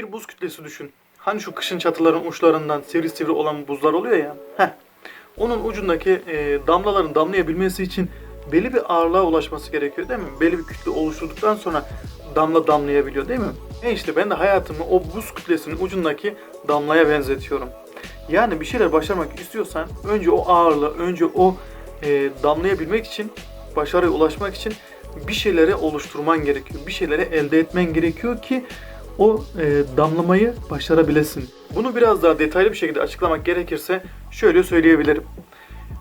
Bir buz kütlesi düşün. Hani şu kışın çatıların uçlarından sivri sivri olan buzlar oluyor ya. Heh. Onun ucundaki e, damlaların damlayabilmesi için belli bir ağırlığa ulaşması gerekiyor değil mi? Belli bir kütle oluşturduktan sonra damla damlayabiliyor değil mi? E işte ben de hayatımı o buz kütlesinin ucundaki damlaya benzetiyorum. Yani bir şeyler başarmak istiyorsan önce o ağırlığı, önce o e, damlayabilmek için, başarıya ulaşmak için bir şeyleri oluşturman gerekiyor. Bir şeyleri elde etmen gerekiyor ki o e, damlamayı başarabilesin. Bunu biraz daha detaylı bir şekilde açıklamak gerekirse şöyle söyleyebilirim.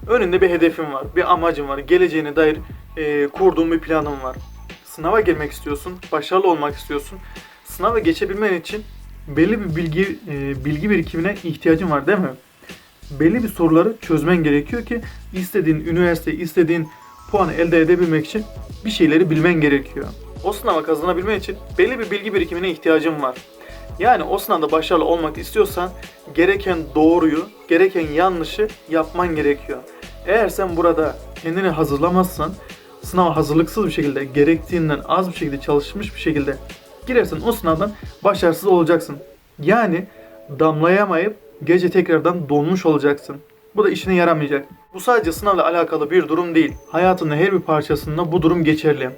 Önünde bir hedefin var, bir amacın var, geleceğine dair e, kurduğun bir planın var. Sınava girmek istiyorsun, başarılı olmak istiyorsun. Sınava geçebilmen için belli bir bilgi e, bilgi birikimine ihtiyacın var değil mi? Belli bir soruları çözmen gerekiyor ki istediğin üniversite, istediğin puanı elde edebilmek için bir şeyleri bilmen gerekiyor. O sınava kazanabilmen için belli bir bilgi birikimine ihtiyacın var. Yani o sınavda başarılı olmak istiyorsan gereken doğruyu, gereken yanlışı yapman gerekiyor. Eğer sen burada kendini hazırlamazsan, sınava hazırlıksız bir şekilde, gerektiğinden az bir şekilde çalışmış bir şekilde girersen o sınavdan başarısız olacaksın. Yani damlayamayıp gece tekrardan donmuş olacaksın. Bu da işine yaramayacak. Bu sadece sınavla alakalı bir durum değil. Hayatının her bir parçasında bu durum geçerli.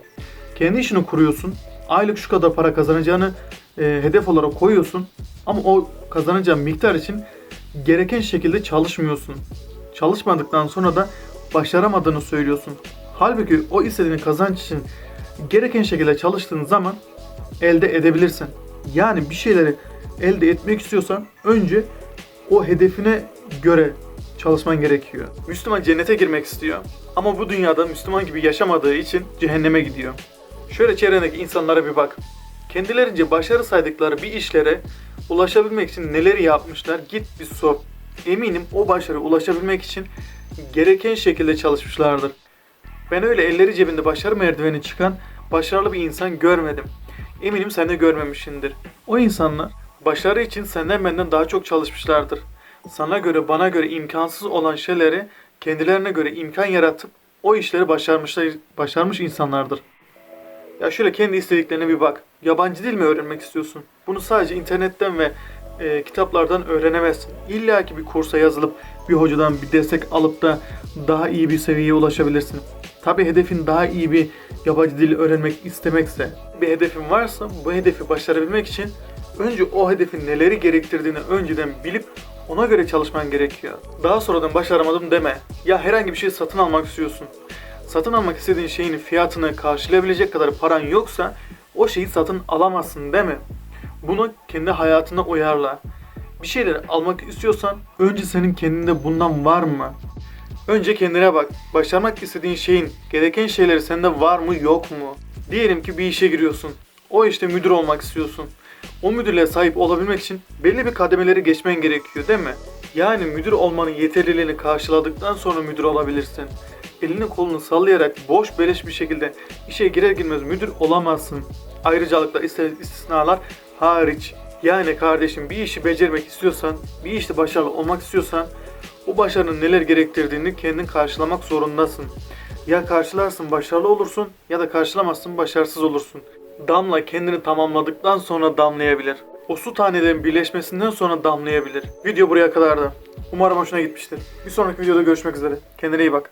Kendi işini kuruyorsun. Aylık şu kadar para kazanacağını e, hedef olarak koyuyorsun. Ama o kazanacağın miktar için gereken şekilde çalışmıyorsun. Çalışmadıktan sonra da başaramadığını söylüyorsun. Halbuki o istediğin kazanç için gereken şekilde çalıştığın zaman elde edebilirsin. Yani bir şeyleri elde etmek istiyorsan önce o hedefine göre çalışman gerekiyor. Müslüman cennete girmek istiyor ama bu dünyada Müslüman gibi yaşamadığı için cehenneme gidiyor. Şöyle çevrendeki insanlara bir bak. Kendilerince başarı saydıkları bir işlere ulaşabilmek için neleri yapmışlar git bir sor. Eminim o başarı ulaşabilmek için gereken şekilde çalışmışlardır. Ben öyle elleri cebinde başarı merdiveni çıkan başarılı bir insan görmedim. Eminim sen de görmemişsindir. O insanlar başarı için senden benden daha çok çalışmışlardır. Sana göre bana göre imkansız olan şeyleri kendilerine göre imkan yaratıp o işleri başarmışlar, başarmış insanlardır. Ya şöyle kendi istediklerine bir bak. Yabancı dil mi öğrenmek istiyorsun? Bunu sadece internetten ve e, kitaplardan öğrenemezsin. İlla ki bir kursa yazılıp bir hocadan bir destek alıp da daha iyi bir seviyeye ulaşabilirsin. Tabi hedefin daha iyi bir yabancı dil öğrenmek istemekse, bir hedefin varsa bu hedefi başarabilmek için önce o hedefin neleri gerektirdiğini önceden bilip ona göre çalışman gerekiyor. Daha sonradan başaramadım deme. Ya herhangi bir şey satın almak istiyorsun. Satın almak istediğin şeyin fiyatını karşılayabilecek kadar paran yoksa o şeyi satın alamazsın deme. Bunu kendi hayatına uyarla. Bir şeyler almak istiyorsan önce senin kendinde bundan var mı? Önce kendine bak. Başarmak istediğin şeyin gereken şeyleri sende var mı yok mu? Diyelim ki bir işe giriyorsun. O işte müdür olmak istiyorsun. O müdürlüğe sahip olabilmek için belli bir kademeleri geçmen gerekiyor değil mi? Yani müdür olmanın yeterliliğini karşıladıktan sonra müdür olabilirsin. Elini kolunu sallayarak boş beleş bir şekilde işe girer girmez müdür olamazsın. Ayrıcalıklar istisnalar hariç. Yani kardeşim bir işi becermek istiyorsan, bir işte başarılı olmak istiyorsan o başarının neler gerektirdiğini kendin karşılamak zorundasın. Ya karşılarsın başarılı olursun ya da karşılamazsın başarısız olursun. Damla kendini tamamladıktan sonra damlayabilir. O su tanelerin birleşmesinden sonra damlayabilir. Video buraya kadardı. Umarım hoşuna gitmiştir. Bir sonraki videoda görüşmek üzere. Kendine iyi bak.